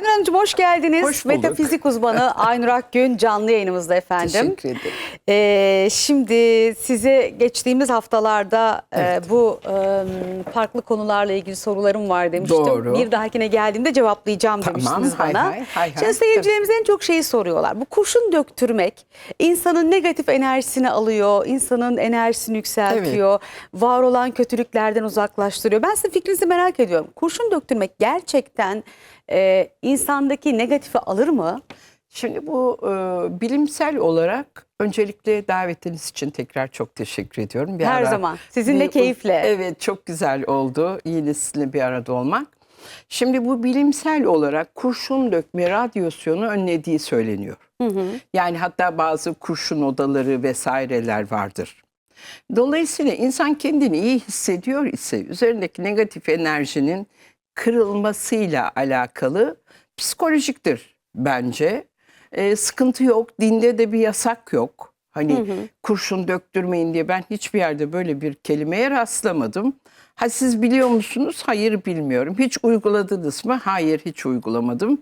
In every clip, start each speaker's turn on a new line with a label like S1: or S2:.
S1: Aynur Hanımcığım hoş geldiniz.
S2: Hoş bulduk.
S1: Metafizik uzmanı Aynur Akgün canlı yayınımızda efendim.
S2: Teşekkür ederim.
S1: Ee, şimdi size geçtiğimiz haftalarda e,
S2: Evet.
S1: bu e, farklı konularla ilgili sorularım var demiştim.
S2: Doğru.
S1: Bir dahakine geldiğimde cevaplayacağım
S2: Tamam,
S1: demiştiniz
S2: hay
S1: bana.
S2: hay, hay hay.
S1: Şimdi seyircilerimiz en çok şeyi soruyorlar. Bu kurşun döktürmek insanın negatif enerjisini alıyor, insanın enerjisini yükseltiyor, var olan kötülüklerden uzaklaştırıyor. Ben sizin fikrinizi merak ediyorum. Kurşun döktürmek gerçekten e, insandaki negatifi alır mı?
S2: Şimdi bu e, bilimsel olarak öncelikle davetiniz için tekrar çok teşekkür ediyorum. Bir
S1: Her
S2: ara-
S1: zaman. Sizinle
S2: bir-
S1: keyifle.
S2: Evet çok güzel oldu yine sizinle bir arada olmak. Şimdi bu bilimsel olarak kurşun dökme radyasyonu önlediği söyleniyor. Yani hatta bazı kurşun odaları vesaireler vardır. Dolayısıyla insan kendini iyi hissediyor ise üzerindeki negatif enerjinin kırılmasıyla alakalı psikolojiktir bence. Ee, sıkıntı yok. Dinde de bir yasak yok. Hani kurşun döktürmeyin diye ben hiçbir yerde böyle bir kelimeye rastlamadım. Ha siz biliyor musunuz? Hayır bilmiyorum. Hiç uyguladınız mı? Hayır hiç uygulamadım.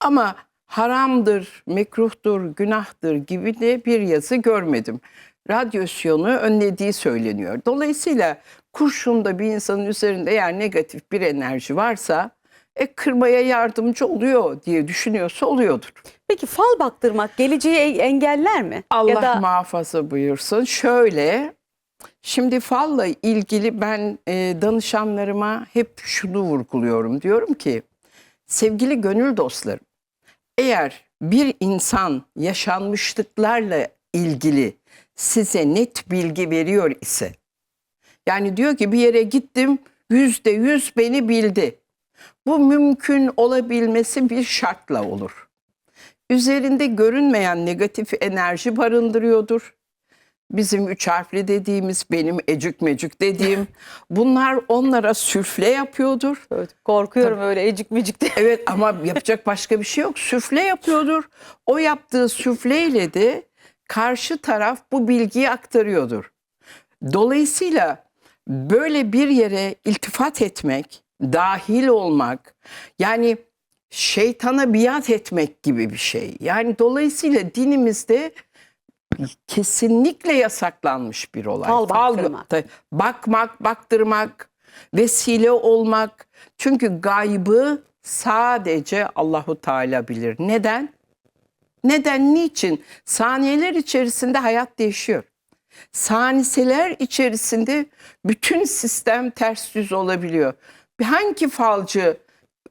S2: Ama haramdır, mekruhtur, günahtır gibi de bir yazı görmedim. Radyasyonu önlediği söyleniyor. Dolayısıyla kurşunda bir insanın üzerinde eğer negatif bir enerji varsa e, kırmaya yardımcı oluyor diye düşünüyorsa oluyordur.
S1: Peki fal baktırmak geleceği e- engeller mi?
S2: Allah
S1: ya da
S2: muhafaza buyursun. Şöyle, şimdi falla ilgili ben e, danışanlarıma hep şunu vurguluyorum. Diyorum ki, sevgili gönül dostlarım, eğer bir insan yaşanmışlıklarla ilgili size net bilgi veriyor ise, yani diyor ki bir yere gittim, yüzde yüz beni bildi. Bu mümkün olabilmesi bir şartla olur üzerinde görünmeyen negatif enerji barındırıyordur. Bizim üç harfli dediğimiz, benim ecük mecük dediğim bunlar onlara süfle yapıyordur.
S1: Evet, korkuyorum öyle ecik mecik diye.
S2: Evet ama yapacak başka bir şey yok. Süfle yapıyordur. O yaptığı süfleyle de karşı taraf bu bilgiyi aktarıyordur. Dolayısıyla böyle bir yere iltifat etmek, dahil olmak, yani şeytana biat etmek gibi bir şey. Yani dolayısıyla dinimizde kesinlikle yasaklanmış bir olay.
S1: Fal baktırmak.
S2: ta- bakmak, baktırmak, vesile olmak. Çünkü gaybı sadece Allahu Teala bilir. Neden? Neden, niçin? Saniyeler içerisinde hayat değişiyor. Saniseler içerisinde bütün sistem ters düz olabiliyor. Hangi falcı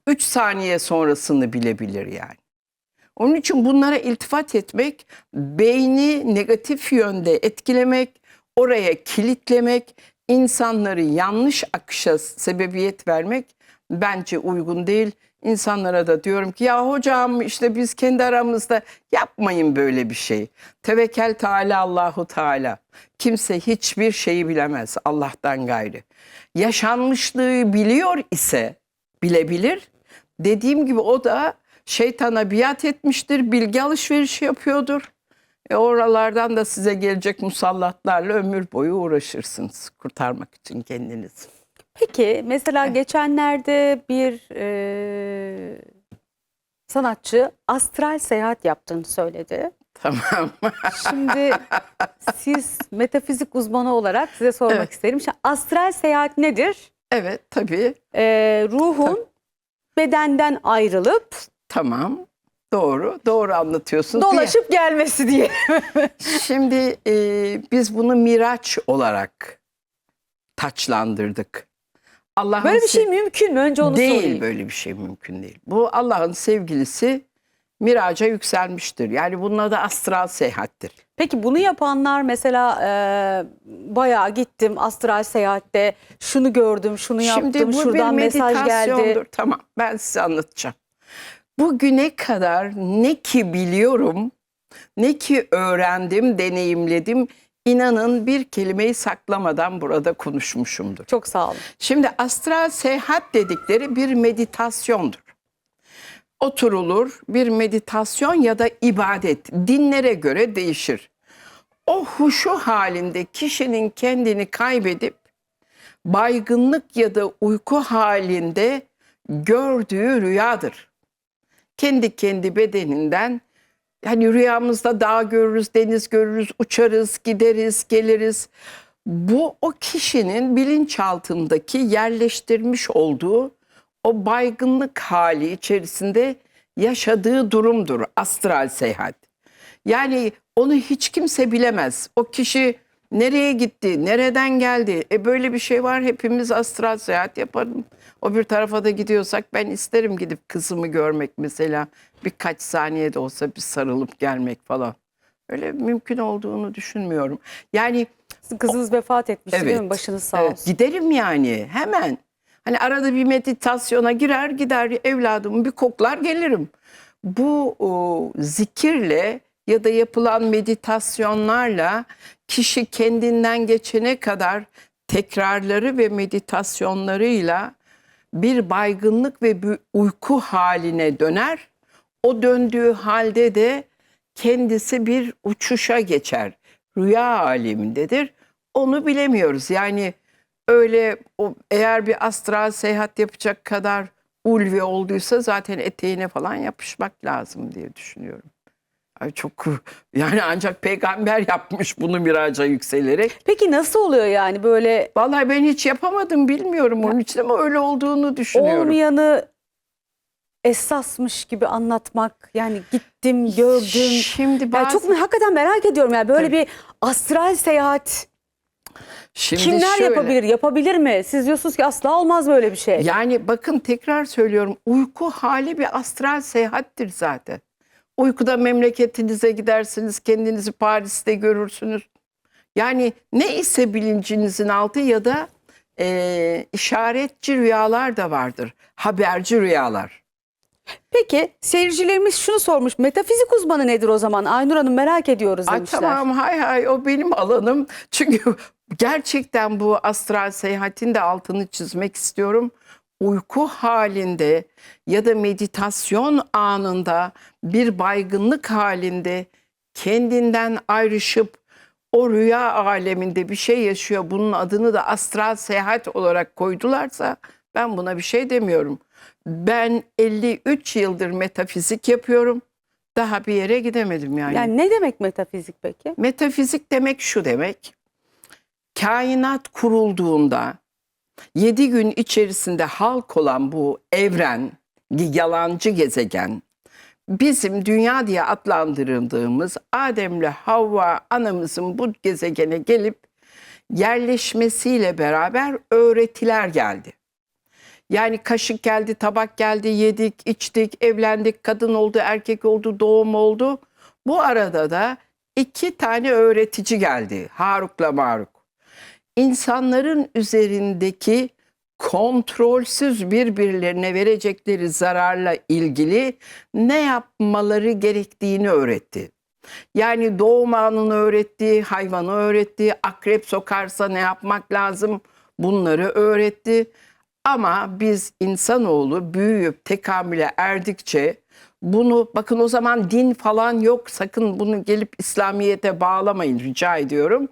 S2: 3 saniye sonrasını bilebilir yani? Onun için bunlara iltifat etmek, beyni negatif yönde etkilemek, oraya kilitlemek, insanları yanlış akışa sebebiyet vermek bence uygun değil. İnsanlara da diyorum ki ya hocam işte biz kendi aramızda yapmayın böyle bir şey. Tevekel Teala Allahu Teala. Kimse hiçbir şeyi bilemez Allah'tan gayrı. Yaşanmışlığı biliyor ise bilebilir. Dediğim gibi o da şeytana biat etmiştir, bilgi alışverişi yapıyordur. E oralardan da size gelecek musallatlarla ömür boyu uğraşırsınız kurtarmak için kendinizi.
S1: Peki mesela geçenlerde bir e, sanatçı astral seyahat yaptığını söyledi.
S2: Tamam.
S1: Şimdi siz metafizik uzmanı olarak size sormak
S2: Evet.
S1: isterim. Şimdi astral seyahat nedir?
S2: evet tabii.
S1: E, ruhun bedenden ayrılıp
S2: Tamam. Doğru. Doğru anlatıyorsunuz. diye.
S1: dolaşıp gelmesi diye.
S2: Şimdi e, biz bunu miraç olarak taçlandırdık. Allah'ın
S1: Böyle bir şey mümkün mü? Önce onu
S2: değil
S1: sorayım.
S2: böyle bir şey mümkün değil. Bu Allah'ın sevgilisi miraca yükselmiştir. Yani bunun adı astral seyahattir.
S1: Peki bunu yapanlar mesela e, bayağı gittim astral seyahatte şunu gördüm, şunu
S2: Şimdi
S1: yaptım,
S2: bu
S1: şuradan
S2: bir
S1: mesaj geldi.
S2: meditasyondur. Tamam ben size anlatacağım. Bugüne kadar ne ki biliyorum, ne ki öğrendim, deneyimledim. İnanın bir kelimeyi saklamadan burada konuşmuşumdur.
S1: Çok sağ olun.
S2: Şimdi astral seyahat dedikleri bir meditasyondur. Oturulur bir meditasyon ya da ibadet dinlere göre değişir. O huşu halinde kişinin kendini kaybedip baygınlık ya da uyku halinde gördüğü rüyadır. kendi kendi bedeninden hani rüyamızda dağ görürüz, deniz görürüz, uçarız, gideriz, geliriz. Bu o kişinin bilinçaltındaki yerleştirmiş olduğu o baygınlık hali içerisinde yaşadığı durumdur astral seyahat. Yani onu hiç kimse bilemez. O kişi nereye gitti, nereden geldi? E böyle bir şey var hepimiz astral seyahat yaparım. O bir tarafa da gidiyorsak ben isterim gidip kızımı görmek mesela. Birkaç saniye de olsa bir sarılıp gelmek falan. Öyle mümkün olduğunu düşünmüyorum. Yani
S1: Kızınız vefat etmişti değil mi?
S2: Evet.
S1: Başınız sağ
S2: Evet,
S1: olsun.
S2: giderim yani hemen. Hani arada bir meditasyona girer gider evladımı bir koklar gelirim. Bu o, zikirle ya da yapılan meditasyonlarla kişi kendinden geçene kadar tekrarları ve meditasyonlarıyla bir baygınlık ve bir uyku haline döner. O döndüğü halde de kendisi bir uçuşa geçer. Rüya alemindedir. Onu bilemiyoruz. Yani öyle o, eğer bir astral seyahat yapacak kadar ulvi olduysa zaten eteğine falan yapışmak lazım diye düşünüyorum. Ay çok yani ancak peygamber yapmış bunu miraca yükselerek.
S1: Peki nasıl oluyor yani böyle
S2: Vallahi ben hiç yapamadım bilmiyorum onun için ama öyle olduğunu düşünüyorum.
S1: olmayanı esasmış gibi anlatmak yani gittim gördüm.
S2: Şimdi
S1: Yani
S2: bazı,
S1: çok hakikaten merak ediyorum yani böyle
S2: Tabii.
S1: bir astral seyahat
S2: şimdi
S1: kimler
S2: şöyle,
S1: yapabilir? Yapabilir mi? Siz diyorsunuz ki asla olmaz böyle bir şey.
S2: Yani bakın tekrar söylüyorum uyku hali bir astral seyahattir zaten. Uykuda memleketinize gidersiniz, kendinizi Paris'te görürsünüz. Yani ne ise bilincinizin altı ya da e, işaretçi rüyalar da vardır. Haberci rüyalar.
S1: Peki seyircilerimiz şunu sormuş. Metafizik uzmanı nedir o zaman? Aynur Hanım merak ediyoruz
S2: Ay
S1: demişler.
S2: tamam hay hay o benim alanım. Çünkü gerçekten bu astral seyahatin de altını çizmek istiyorum. Uyku halinde ya da meditasyon anında bir baygınlık halinde kendinden ayrışıp o rüya aleminde bir şey yaşıyor. Bunun adını da astral seyahat olarak koydularsa ben buna bir şey demiyorum. Ben 53 yıldır metafizik yapıyorum. Daha bir yere gidemedim yani.
S1: Yani ne demek metafizik peki?
S2: Metafizik demek şu demek. Kainat kurulduğunda 7 gün içerisinde halk olan bu evren, yalancı gezegen, bizim dünya diye adlandırıldığımız Adem'le Havva anamızın bu gezegene gelip yerleşmesiyle beraber öğretiler geldi. Yani kaşık geldi, tabak geldi, yedik, içtik, evlendik, kadın oldu, erkek oldu, doğum oldu. Bu arada da iki tane öğretici geldi. Haruk'la Maruk. İnsanların üzerindeki kontrolsüz birbirlerine verecekleri zararla ilgili ne yapmaları gerektiğini öğretti. Yani doğum anını öğretti, hayvanı öğretti, akrep sokarsa ne yapmak lazım bunları öğretti. Ama biz insanoğlu büyüyüp tekamüle erdikçe bunu bakın o zaman din falan yok sakın bunu gelip İslamiyet'e bağlamayın rica ediyorum.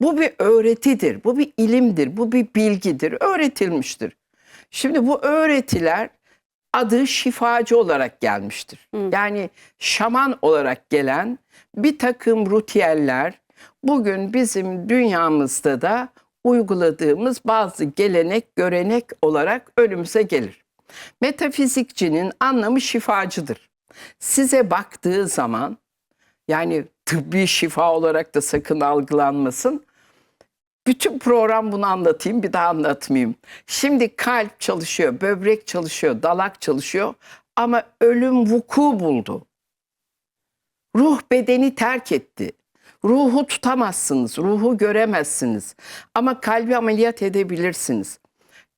S2: Bu bir öğretidir, bu bir ilimdir, bu bir bilgidir, öğretilmiştir. Şimdi bu öğretiler adı şifacı olarak gelmiştir. Yani şaman olarak gelen bir takım rutiyeller bugün bizim dünyamızda da uyguladığımız bazı gelenek, görenek olarak önümüze gelir. Metafizikçinin anlamı şifacıdır. Size baktığı zaman yani tıbbi şifa olarak da sakın algılanmasın. Bütün program bunu anlatayım bir daha anlatmayayım. Şimdi kalp çalışıyor, böbrek çalışıyor, dalak çalışıyor ama ölüm vuku buldu. Ruh bedeni terk etti. Ruhu tutamazsınız, ruhu göremezsiniz ama kalbi ameliyat edebilirsiniz.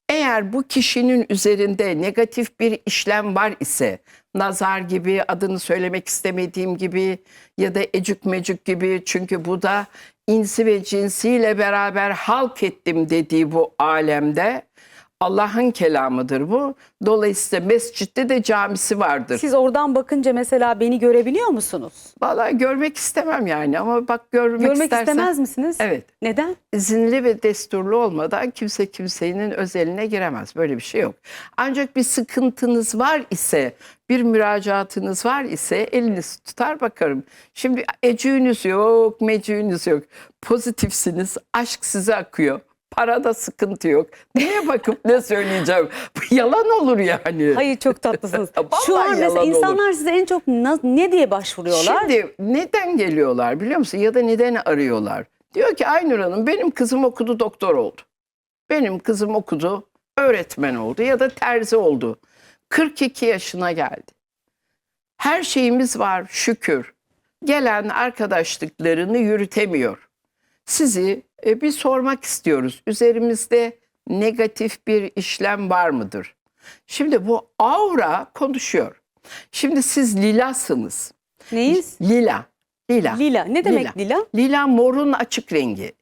S2: Eğer bu kişinin üzerinde negatif bir işlem var ise, nazar gibi, adını söylemek istemediğim gibi ya da ecük mecük gibi çünkü bu da insi ve cinsiyle beraber halk ettim dediği bu alemde Allah'ın kelamıdır bu. Dolayısıyla mescitte de camisi vardır.
S1: Siz oradan bakınca mesela beni görebiliyor musunuz?
S2: Vallahi görmek istemem yani ama bak görmek,
S1: Görmek
S2: istersen
S1: istemez misiniz?
S2: Evet.
S1: Neden?
S2: izinli ve desturlu olmadan kimse kimsenin özeline giremez. Böyle bir şey yok. Ancak bir sıkıntınız var ise, bir müracaatınız var ise elinizi tutar bakarım. Şimdi ecüğünüz yok, mecüğünüz yok. Pozitifsiniz, aşk size akıyor. Parada sıkıntı yok. Neye bakıp ne söyleyeceğim? Bu yalan olur yani.
S1: Hayır çok tatlısınız. Şu an mesela
S2: yalan olur.
S1: insanlar size en çok ne diye başvuruyorlar?
S2: Şimdi neden geliyorlar biliyor musun? Ya da neden arıyorlar? Diyor ki Aynur Hanım benim kızım okudu doktor oldu. Benim kızım okudu öğretmen oldu ya da terzi oldu. 42 yaşına geldi. Her şeyimiz var şükür. Gelen arkadaşlıklarını yürütemiyor. Sizi e, bir sormak istiyoruz. Üzerimizde negatif bir işlem var mıdır? Şimdi bu aura konuşuyor. Şimdi siz lilasınız.
S1: Neyiz?
S2: Lila. Lila.
S1: Lila. Ne demek lila?
S2: Lila morun açık rengi.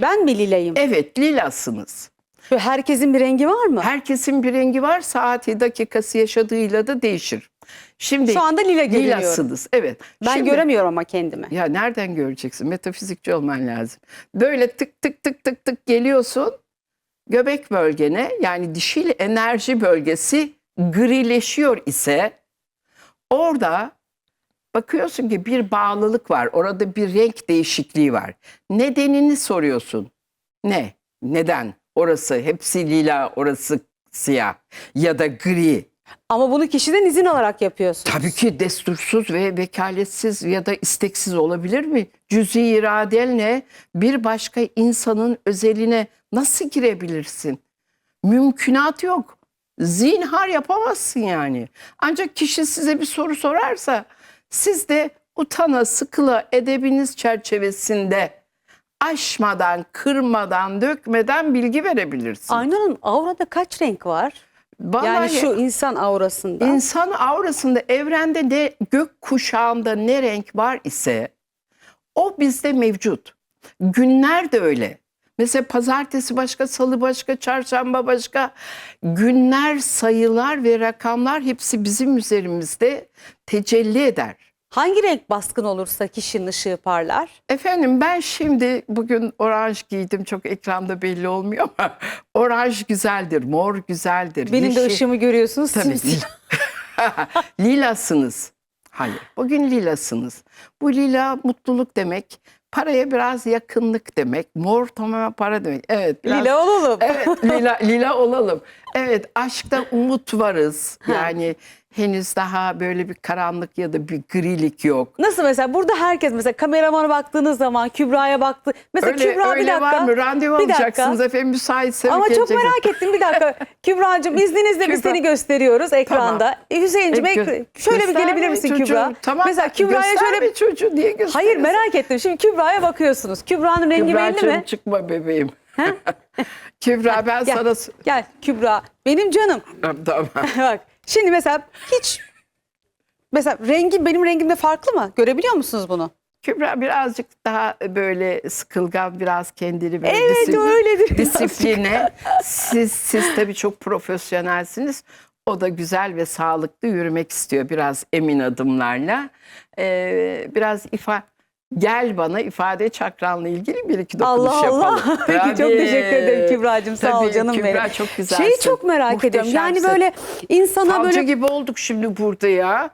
S1: Ben mi lilayım?
S2: Evet lilasınız.
S1: Herkesin bir rengi var mı?
S2: Herkesin bir rengi var. Saati dakikası yaşadığıyla da değişir. Şimdi
S1: Şu anda lila görüyorum.
S2: lilasınız. Evet.
S1: Ben
S2: Şimdi-
S1: göremiyorum ama kendimi.
S2: Ya nereden göreceksin? Metafizikçi olman lazım. Böyle tık tık tık tık tık geliyorsun. Göbek bölgene yani dişil enerji bölgesi grileşiyor ise orada bakıyorsun ki bir bağlılık var. Orada bir renk değişikliği var. Nedenini soruyorsun. Ne? Neden? Orası hepsi lila, orası siyah ya da gri.
S1: Ama bunu kişiden izin alarak yapıyorsun.
S2: Tabii ki destursuz ve vekaletsiz ya da isteksiz olabilir mi? Cüzi iradenle bir başka insanın özeline nasıl girebilirsin? Mümkünat yok. Zinhar yapamazsın yani. Ancak kişi size bir soru sorarsa siz de utana sıkıla edebiniz çerçevesinde aşmadan, kırmadan, dökmeden bilgi verebilirsiniz.
S1: Aynanın aurada kaç renk var?
S2: Vallahi
S1: Yani şu insan aurasında.
S2: İnsan aurasında evrende ne gök kuşağında ne renk var ise o bizde mevcut. Günler de öyle. Mesela pazartesi başka, salı başka, çarşamba başka. Günler, sayılar ve rakamlar hepsi bizim üzerimizde tecelli eder.
S1: Hangi renk baskın olursa kişinin ışığı parlar?
S2: Efendim ben şimdi bugün oranj giydim. Çok ekranda belli olmuyor ama oranj güzeldir, mor güzeldir.
S1: Benim de
S2: yeşil-
S1: ışığımı görüyorsunuz.
S2: Tabii. Lilasınız. Hayır. Bugün lilasınız. Bu lila mutluluk demek. Paraya biraz yakınlık demek. Mor tamamen para demek. Evet. Biraz,
S1: Lila olalım.
S2: Evet. Lila, lila olalım. Evet. Aşkta umut varız. Yani henüz daha böyle bir karanlık ya da bir grilik yok.
S1: Nasıl mesela burada herkes mesela kameramana baktığınız zaman Kübra'ya baktı. Mesela
S2: Öyle,
S1: Kübra bir
S2: öyle
S1: dakika.
S2: var mı? Randevu
S1: bir dakika.
S2: alacaksınız efendim müsaitse.
S1: Ama çok
S2: geleceksiniz?
S1: merak ettim bir dakika. Kübra'cığım izninizle biz
S2: Kübra.
S1: seni gösteriyoruz ekranda. E, Hüseyin'cim
S2: E, gö-
S1: şöyle bir gelebilir misin
S2: çocuğu.
S1: Kübra?
S2: Tamam.
S1: Mesela Kübra'ya şöyle bir...
S2: çocuğu niye gösteriyorsun?
S1: Hayır merak ettim. Şimdi Kübra'ya bakıyorsunuz. Kübra'nın rengi belli
S2: Kübra'cığım
S1: mi?
S2: çıkma bebeğim. Kübra ben
S1: Gel,
S2: sana...
S1: gel Kübra. Benim canım.
S2: Tamam.
S1: Bak şimdi mesela hiç... Mesela rengi benim rengimde farklı mı? Görebiliyor musunuz bunu?
S2: Kübra birazcık daha böyle sıkılgan, biraz kendini böyle
S1: Evet öyledir.
S2: disipline. Siz, siz tabii çok profesyonelsiniz. O da güzel ve sağlıklı yürümek istiyor biraz emin adımlarla. Ee, biraz ifa gel bana ifade çakranla ilgili bir iki dokunuş
S1: Allah
S2: yapalım.
S1: Allah. Peki çok teşekkür ederim Kübra'cığım. Sağ ol
S2: Tabii,
S1: canım
S2: Kübra
S1: benim.
S2: çok güzelsin.
S1: Şeyi çok merak ediyorum. Yani
S2: Muhteşemsin.
S1: böyle insana
S2: Falcı
S1: böyle
S2: gibi olduk şimdi burada ya.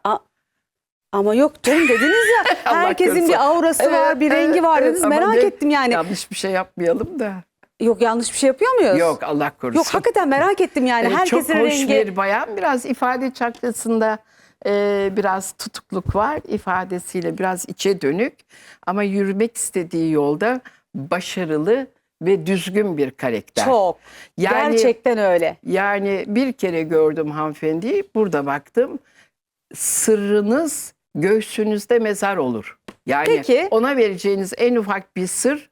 S1: ama yok canım dediniz ya
S2: Allah
S1: herkesin
S2: korusun.
S1: bir aurası var, bir
S2: Evet,
S1: rengi var
S2: evet,
S1: dediniz.
S2: ama
S1: Merak
S2: ne-
S1: ettim yani.
S2: Yanlış bir şey yapmayalım da.
S1: Yok yanlış bir şey yapıyor muyuz?
S2: Yok Allah korusun.
S1: Yok hakikaten merak ettim yani.
S2: Evet,
S1: herkesin
S2: çok hoş
S1: rengi.
S2: bir bayan. Biraz ifade çakrasında e, biraz tutukluk var. ifadesiyle biraz içe dönük. Ama yürümek istediği yolda başarılı ve düzgün bir karakter.
S1: Çok.
S2: Yani-
S1: Gerçekten öyle.
S2: Yani bir kere gördüm hanımefendiyi. Burada baktım. Sırrınız göğsünüzde mezar olur. Yani
S1: Peki.
S2: ona vereceğiniz en ufak bir sır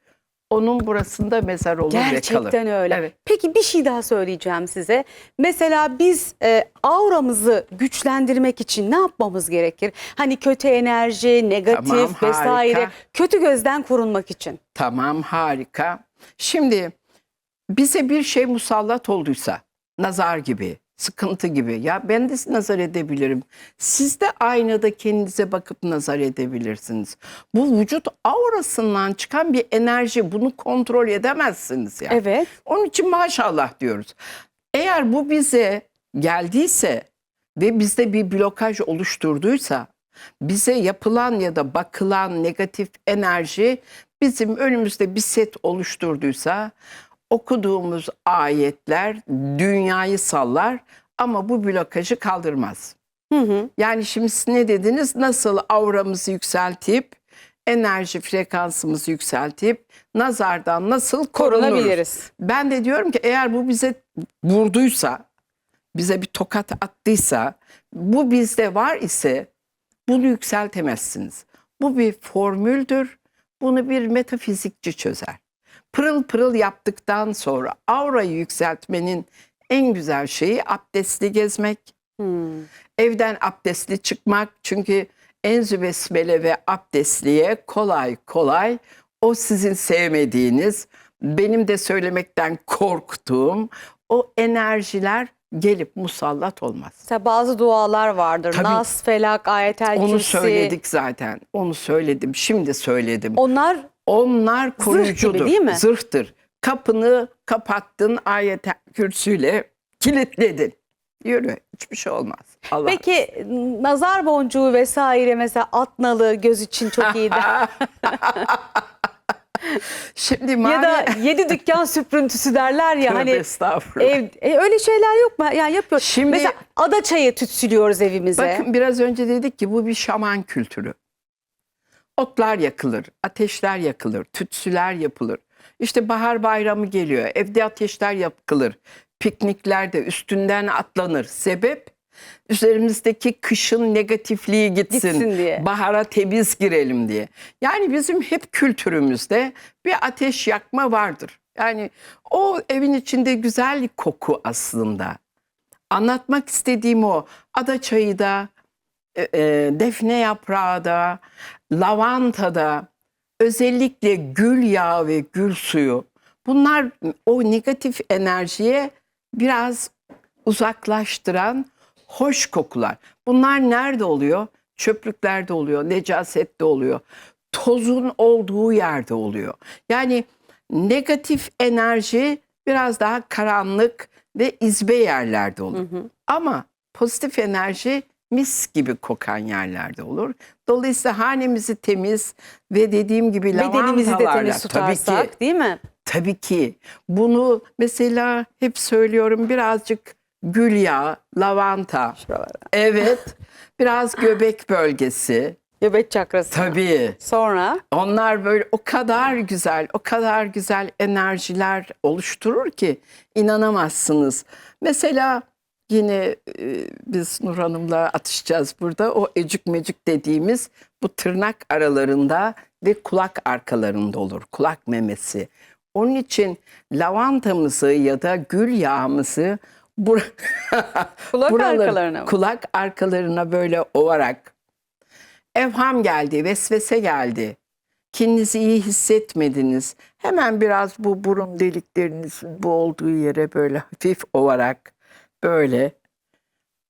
S2: onun burasında mezar olur ve kalır.
S1: Gerçekten öyle.
S2: Evet.
S1: Peki bir şey daha söyleyeceğim size. Mesela biz e, auramızı güçlendirmek için ne yapmamız gerekir? Hani kötü enerji, negatif
S2: Tamam,
S1: vesaire
S2: harika.
S1: kötü gözden korunmak için.
S2: Tamam harika. Şimdi bize bir şey musallat olduysa, nazar gibi, sıkıntı gibi, ya ben de nazar edebilirim. Siz de aynada kendinize bakıp nazar edebilirsiniz. Bu vücut aurasından çıkan bir enerji, bunu kontrol edemezsiniz yani.
S1: Evet.
S2: Onun için maşallah diyoruz. Eğer bu bize geldiyse ve bizde bir blokaj oluşturduysa bize yapılan ya da bakılan negatif enerji bizim önümüzde bir set oluşturduysa okuduğumuz ayetler dünyayı sallar ama bu blokajı kaldırmaz.
S1: Hı hı.
S2: Yani şimdi siz ne dediniz? Nasıl auramızı yükseltip enerji frekansımızı yükseltip nazardan nasıl?
S1: Korunabiliriz.
S2: Ben de diyorum ki eğer bu bize vurduysa, bize bir tokat attıysa, bu bizde var ise bunu yükseltemezsiniz. Bu bir formüldür. Bunu bir metafizikçi çözer. Pırıl pırıl yaptıktan sonra aurayı yükseltmenin en güzel şeyi abdestli gezmek.
S1: Hmm.
S2: Evden abdestli çıkmak çünkü enzü besmele ve abdestliye kolay kolay o sizin sevmediğiniz, benim de söylemekten korktuğum o enerjiler gelip musallat olmaz.
S1: Mesela bazı dualar vardır.
S2: Tabii.
S1: Nas, Felak, Ayetel
S2: Onu
S1: Kürsi.
S2: söyledik zaten. Onu söyledim. Şimdi söyledim.
S1: Onlar
S2: Onlar koruyucudur.
S1: değil mi?
S2: Zırhtır. Kapını kapattın ayet kürsüyle kilitledin. Yürü. Hiçbir şey olmaz. Allah.
S1: Peki nazar boncuğu vesaire mesela at nalı göz için çok iyidir.
S2: Şimdi
S1: ya
S2: mavi...
S1: da yedi dükkan süprüntüsü derler ya hani ev e, öyle şeyler yok mu? Yani yapıyoruz.
S2: Şimdi-
S1: Mesela ada çayı tütsülüyoruz evimize.
S2: Bakın biraz önce dedik ki bu bir şaman kültürü. Otlar yakılır, ateşler yakılır, tütsüler yapılır. İşte bahar bayramı geliyor, evde ateşler yakılır. Pikniklerde üstünden atlanır. Sebep üzerimizdeki kışın negatifliği gitsin.
S1: Gitsin diye.
S2: Bahara temiz girelim diye. Yani bizim hep kültürümüzde bir ateş yakma vardır. Yani o evin içinde güzel koku aslında. Anlatmak istediğim o. Ada çayı da, e, e, defne yaprağı da, lavanta da, özellikle gül yağı ve gül suyu. Bunlar o negatif enerjiye biraz uzaklaştıran hoş kokular. Bunlar nerede oluyor? Çöplüklerde oluyor, necasette oluyor. Tozun olduğu yerde oluyor. Yani negatif enerji biraz daha karanlık ve izbe yerlerde olur. Ama pozitif enerji mis gibi kokan yerlerde olur. Dolayısıyla hanemizi temiz ve dediğim gibi
S1: Bedenimizi de
S2: lavantalarla
S1: temiz
S2: tabii ki
S1: tutarsak değil mi?
S2: Tabii ki. Bunu mesela hep söylüyorum birazcık gül yağı, lavanta.
S1: Şuralara.
S2: Evet. Biraz göbek bölgesi.
S1: Göbek çakrası.
S2: Tabii.
S1: Sonra
S2: Onlar böyle o kadar güzel, o kadar güzel enerjiler oluşturur ki inanamazsınız. Mesela yine e, biz Nur Hanım'la atışacağız burada. O ecik mecik dediğimiz bu tırnak aralarında ve kulak arkalarında olur. Kulak memesi. Onun için lavantamızı ya da gül yağımızı bur
S1: Kulak
S2: buraları-
S1: arkalarına mı?
S2: kulak arkalarına böyle ovarak evham geldi, vesvese geldi. Kendinizi iyi hissetmediniz. Hemen biraz bu burun deliklerinizin bu olduğu yere böyle hafif ovarak böyle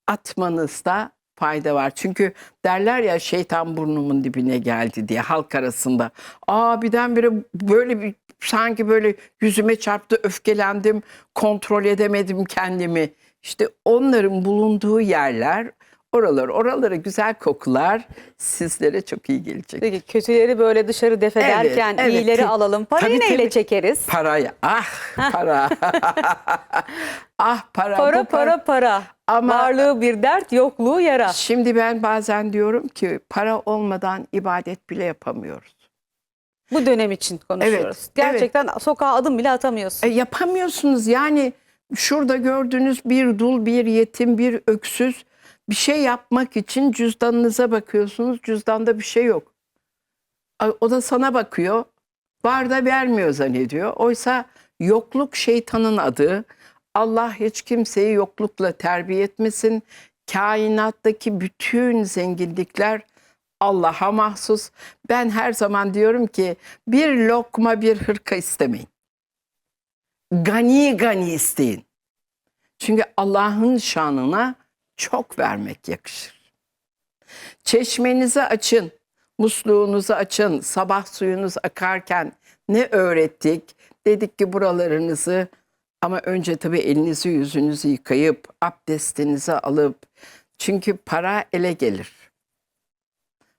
S2: atmanızda fayda var. Çünkü derler ya şeytan burnumun dibine geldi diye halk arasında. Aa birdenbire böyle bir sanki böyle yüzüme çarptı, öfkelendim, kontrol edemedim kendimi. İşte onların bulunduğu yerler oralar, oralara güzel kokular sizlere çok iyi gelecek.
S1: Peki kötüleri böyle dışarı def
S2: Evet,
S1: ederken
S2: evet.
S1: iyileri alalım. Parayı
S2: Tabii,
S1: neyle
S2: tabii.
S1: çekeriz?
S2: Parayı, ah para. ah para.
S1: Para
S2: bu
S1: para para.
S2: Ama-
S1: Varlığı bir dert, yokluğu yara.
S2: Şimdi ben bazen diyorum ki para olmadan ibadet bile yapamıyoruz.
S1: Bu dönem için konuşuyoruz.
S2: Evet,
S1: Gerçekten sokağa adım bile atamıyorsun.
S2: E, yapamıyorsunuz yani şurada gördüğünüz bir dul, bir yetim, bir öksüz bir şey yapmak için cüzdanınıza bakıyorsunuz. Cüzdanda bir şey yok. O da sana bakıyor. Var da vermiyor zannediyor. Oysa yokluk şeytanın adı. Allah hiç kimseyi yoklukla terbiye etmesin. Kainattaki bütün zenginlikler Allah'a mahsus. Ben her zaman diyorum ki bir lokma bir hırka istemeyin. gani gani isteyin. Çünkü Allah'ın şanına çok vermek yakışır. Çeşmenizi açın, musluğunuzu açın, sabah suyunuz akarken ne öğrettik? Dedik ki buralarınızı ama önce tabii elinizi yüzünüzü yıkayıp abdestinizi alıp çünkü para ele gelir.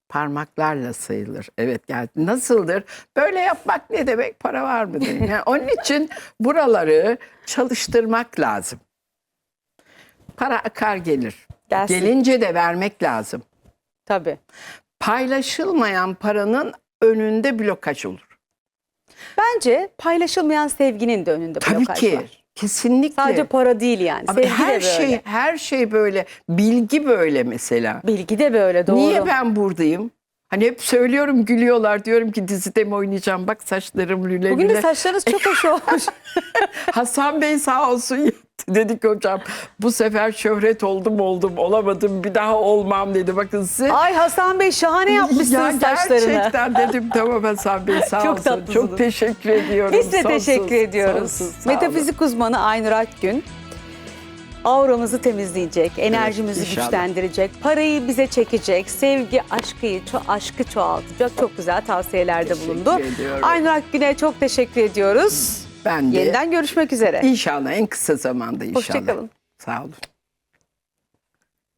S2: Parmaklarla sayılır. Evet yani nasıldır? Böyle yapmak ne demek? Para var mı. Yani onun için buraları çalıştırmak lazım. Para akar gelir.
S1: Gelsin.
S2: Gelince de vermek lazım.
S1: Tabii.
S2: Paylaşılmayan paranın önünde blokaj olur.
S1: Bence paylaşılmayan sevginin de önünde
S2: Tabii
S1: blokaj
S2: ki.
S1: var.
S2: Kesinlikle.
S1: Sadece para değil yani.
S2: Abi
S1: Sevgi de
S2: her
S1: böyle.
S2: şey her şey böyle. Bilgi böyle mesela.
S1: Bilgi de böyle doğru.
S2: Niye ben buradayım? Hani hep söylüyorum gülüyorlar diyorum ki dizide mi oynayacağım bak saçlarım lüle
S1: Bugün
S2: lüle.
S1: de saçlarınız çok hoş olmuş.
S2: Hasan Bey sağ olsun. Dedik hocam bu sefer şöhret oldum oldum olamadım bir daha olmam dedi. Bakın size.
S1: Ay Hasan Bey şahane yapmışsınız
S2: ya
S1: saçlarını.
S2: gerçekten dedim tamam Hasan Bey sağ
S1: Çok
S2: olsun.
S1: tatlısınız.
S2: Çok teşekkür ediyorum.
S1: Biz de
S2: Sonsuz,
S1: teşekkür ediyoruz.
S2: sonsuz.
S1: Metafizik uzmanı Aynur Akgün auramızı temizleyecek, enerjimizi
S2: inşallah.
S1: güçlendirecek, parayı bize çekecek, sevgi, aşkı, ço- aşkı çoğaltacak çok güzel tavsiyelerde
S2: Teşekkür
S1: bulundu.
S2: ediyorum.
S1: Aynur Akgün'e çok teşekkür ediyoruz.
S2: Ben de
S1: Yeniden görüşmek üzere.
S2: inşallah en kısa zamanda inşallah.
S1: Hoşçakalın.
S2: Sağ olun.